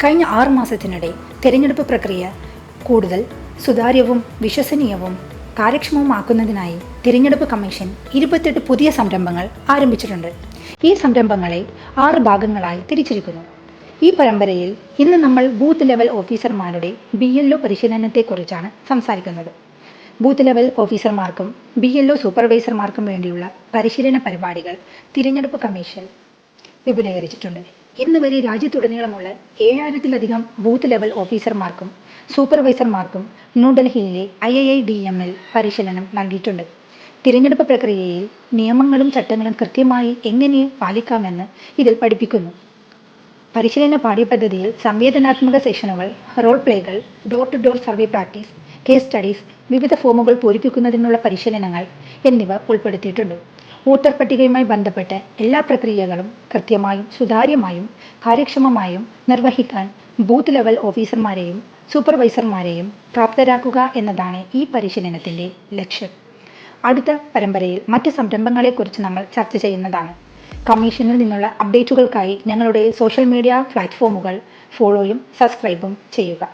കഴിഞ്ഞ ആറ് മാസത്തിനിടെ തെരഞ്ഞെടുപ്പ് പ്രക്രിയ കൂടുതൽ സുതാര്യവും വിശ്വസനീയവും കാര്യക്ഷമവുമാക്കുന്നതിനായി തിരഞ്ഞെടുപ്പ് കമ്മീഷൻ ഇരുപത്തെട്ട് പുതിയ സംരംഭങ്ങൾ ആരംഭിച്ചിട്ടുണ്ട്. ഈ സംരംഭങ്ങളെ ആറ് ഭാഗങ്ങളായി തിരിച്ചിരിക്കുന്നു. ഈ പരമ്പരയിൽ ഇന്ന് നമ്മൾ ബൂത്ത് ലെവൽ ഓഫീസർമാരുടെ ബി എൽ ഒ പരിശീലനത്തെക്കുറിച്ചാണ് സംസാരിക്കുന്നത്. ബൂത്ത് ലെവൽ ഓഫീസർമാർക്കും ബി എൽ ഒ സൂപ്പർവൈസർമാർക്കും വേണ്ടിയുള്ള പരിശീലന പരിപാടികൾ തിരഞ്ഞെടുപ്പ് കമ്മീഷൻ വിപുലീകരിച്ചിട്ടുണ്ട്. ഇന്ന് വരെ രാജ്യത്തുടനീളമുള്ള ഏഴായിരത്തിലധികം ബൂത്ത് ലെവൽ ഓഫീസർമാർക്കും സൂപ്പർവൈസർമാർക്കും ന്യൂഡൽഹിയിലെ ഐ ഐ ഐ ഡി എമ്മിൽ പരിശീലനം നൽകിയിട്ടുണ്ട്. തിരഞ്ഞെടുപ്പ് പ്രക്രിയയിൽ നിയമങ്ങളും ചട്ടങ്ങളും കൃത്യമായി എങ്ങനെ പാലിക്കാമെന്ന് ഇതിൽ പഠിപ്പിക്കുന്നു. പരിശീലന പാഠ്യപദ്ധതിയിൽ സംവേദനാത്മക സെഷനുകൾ role പ്ലേകൾ door to door survey practice case studies വിവിധ ഫോമുകൾ പൂരിപ്പിക്കുന്നതിനുള്ള പരിശീലനങ്ങൾ എന്നിവ ഉൾപ്പെടുത്തിയിട്ടുണ്ട്. വോട്ടർ പട്ടികയുമായി ബന്ധപ്പെട്ട് എല്ലാ പ്രക്രിയകളും കൃത്യമായും സുതാര്യമായും കാര്യക്ഷമമായും നിർവഹിക്കാൻ ബൂത്ത് ലെവൽ ഓഫീസർമാരെയും സൂപ്പർവൈസർമാരെയും പ്രാപ്തരാക്കുക എന്നതാണ് ഈ പരിശീലനത്തിന്റെ ലക്ഷ്യം. അടുത്ത പരമ്പരയിൽ മറ്റ് സംരംഭങ്ങളെക്കുറിച്ച് നമ്മൾ ചർച്ച ചെയ്യുന്നതാണ്. കമ്മീഷനിൽ നിന്നുള്ള അപ്ഡേറ്റുകൾക്കായി ഞങ്ങളുടെ സോഷ്യൽ മീഡിയ പ്ലാറ്റ്ഫോമുകൾ ഫോളോയും സബ്സ്ക്രൈബും ചെയ്യുക.